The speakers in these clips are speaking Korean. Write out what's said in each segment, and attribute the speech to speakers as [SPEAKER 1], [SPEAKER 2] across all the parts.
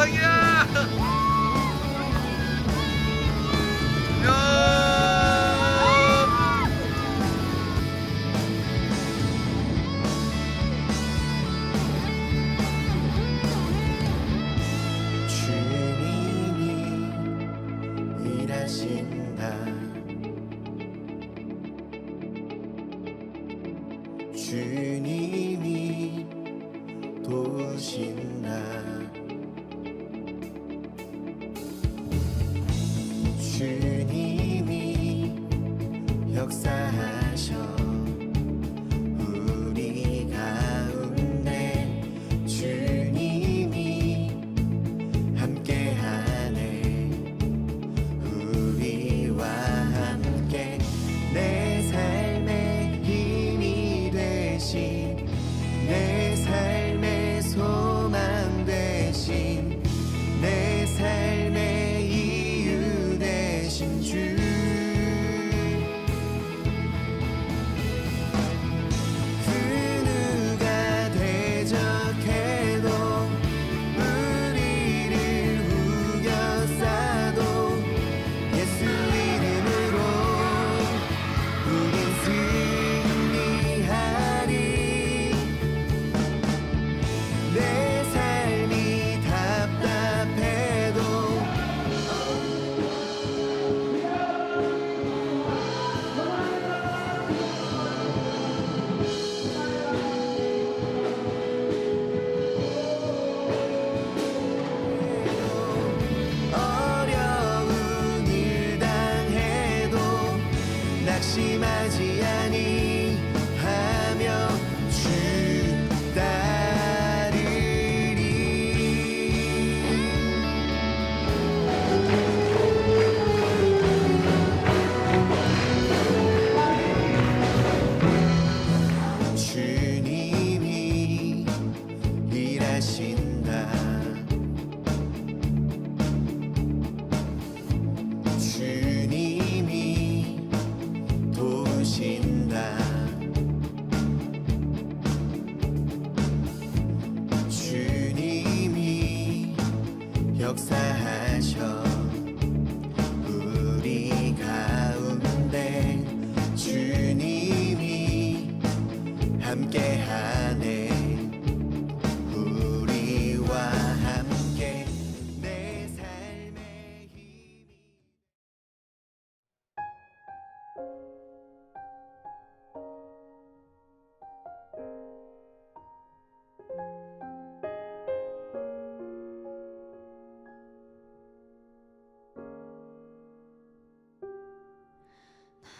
[SPEAKER 1] 자기야. 야.
[SPEAKER 2] 주님이 일하신다 주님이 도우신다 역사하셔 역사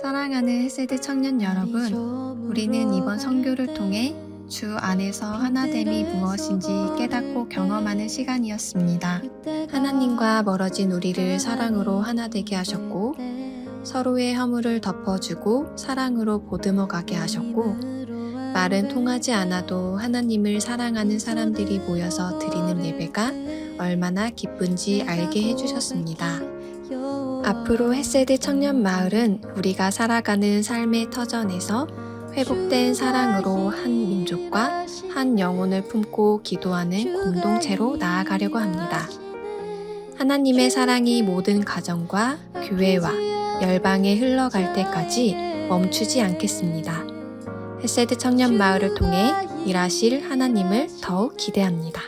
[SPEAKER 3] 사랑하는 헬세대 청년 여러분, 우리는 이번 선교를 통해 주 안에서 하나됨이 무엇인지 깨닫고 경험하는 시간이었습니다. 하나님과 멀어진 우리를 사랑으로 하나 되게 하셨고, 서로의 허물을 덮어주고 사랑으로 보듬어 가게 하셨고, 말은 통하지 않아도 하나님을 사랑하는 사람들이 모여서 드리는 예배가 얼마나 기쁜지 알게 해주셨습니다. 앞으로 햇세드 청년 마을은 우리가 살아가는 삶의 터전에서 회복된 사랑으로 한 민족과 한 영혼을 품고 기도하는 공동체로 나아가려고 합니다. 하나님의 사랑이 모든 가정과 교회와 열방에 흘러갈 때까지 멈추지 않겠습니다. 햇세드 청년 마을을 통해 일하실 하나님을 더욱 기대합니다.